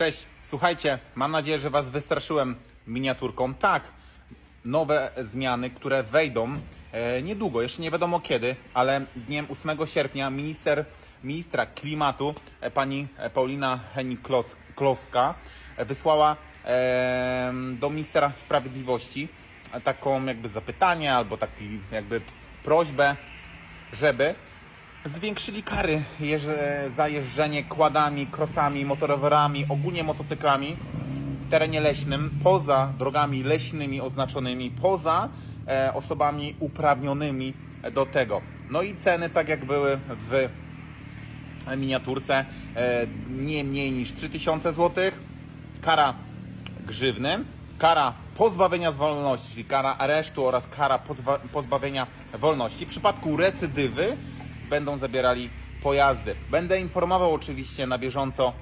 Cześć, słuchajcie, mam nadzieję, że Was wystraszyłem miniaturką. Tak, nowe zmiany, które wejdą e, niedługo, jeszcze nie wiadomo kiedy, ale dniem 8 sierpnia minister, ministra klimatu, e, pani Paulina Henik-Kloska e, wysłała do ministra sprawiedliwości taką jakby zapytanie albo taki jakby prośbę, żeby zwiększyli kary za jeżdżenie kładami, krosami, motorowerami, ogólnie motocyklami w terenie leśnym, poza drogami leśnymi oznaczonymi, poza e, osobami uprawnionymi do tego. No i ceny, tak jak były w miniaturce, e, nie mniej niż 3000 zł, kara grzywny, kara pozbawienia wolności, czyli kara aresztu oraz kara pozbawienia wolności. W przypadku recydywy będą zabierali pojazdy. Będę informował oczywiście na bieżąco